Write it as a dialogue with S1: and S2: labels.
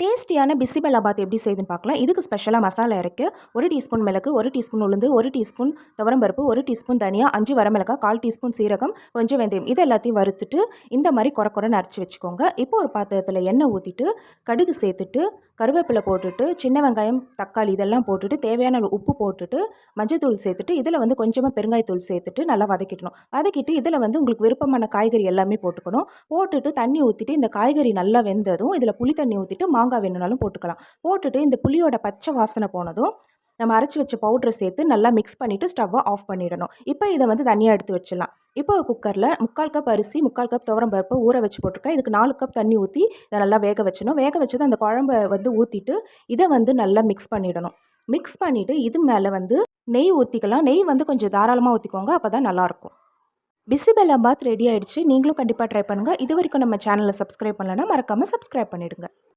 S1: டேஸ்டியான பிசிபெல்லாபாத் எப்படி செய்யுதுன்னு பார்க்கலாம். இதுக்கு ஸ்பெஷலாக மசாலா இருக்குது ஒரு டீஸ்பூன் மிளகு ஒரு டீஸ்பூன் உளுந்து ஒரு டீஸ்பூன் துவரம்பருப்பு ஒரு டீஸ்பூன் தனியா அஞ்சு வரமிளகாய் கால் டீஸ்பூன் சீரகம் கொஞ்சம் வெந்தயம். இது எல்லாத்தையும் வறுத்துட்டு இந்த மாதிரி குறை குறை நரைச்சி வச்சுக்கோங்க. இப்போ ஒரு பாத்திரத்தில் எண்ணெய் ஊற்றிட்டு கடுகு சேர்த்துட்டு கருவேப்பிலை போட்டுட்டு சின்ன வெங்காயம் தக்காளி இதெல்லாம் போட்டுட்டு தேவையான உப்பு போட்டுட்டு மஞ்சத்தூள் சேர்த்துட்டு இதில் வந்து கொஞ்சமாக பெருங்காயத்தூள் சேர்த்துட்டு நல்லா வதக்கிடணும். வதக்கிட்டு இதில் வந்து உங்களுக்கு விருப்பமான காய்கறி எல்லாமே போட்டுக்கணும். போட்டுட்டு தண்ணி ஊற்றிட்டு இந்த காய்கறி நல்லா வெந்ததும் இதில் புளி தண்ணி ஊற்றிட்டு மா மாங்காய் வேணும்னாலும் போட்டுக்கலாம். போட்டுட்டு இந்த புளியோட பச்சை வாசனை போனதும் நம்ம அரைச்சி வச்ச பவுட்ரை சேர்த்து நல்லா மிக்ஸ் பண்ணிவிட்டு ஸ்டவ்வை ஆஃப் பண்ணிடணும். இப்போ இதை வந்து தனியாக எடுத்து வச்சிடலாம். இப்போ குக்கரில் முக்கால் கப் அரிசி முக்கால் கப் துவரம் பருப்பு ஊற வச்சு போட்டிருக்கேன். இதுக்கு நாலு கப் தண்ணி ஊற்றி இதை நல்லா வேக வச்சிடணும். வேக வச்சது அந்த குழம்ப வந்து ஊற்றிட்டு இதை வந்து நல்லா மிக்ஸ் பண்ணிடணும். மிக்ஸ் பண்ணிவிட்டு இது மேலே வந்து நெய் ஊற்றிக்கலாம் நெய் வந்து கொஞ்சம் தாராளமாக ஊற்றிக்கோங்க அப்போ தான் நல்லாயிருக்கும் பிசிபெல்லாபாத் ரெடி ஆகிடுச்சு நீங்களும் கண்டிப்பாக ட்ரை பண்ணுங்கள் இது வரைக்கும் நம்ம சேனலை சப்ஸ்கிரைப் பண்ணலன்னா மறக்காமல் சப்ஸ்கிரைப் பண்ணிவிடுங்க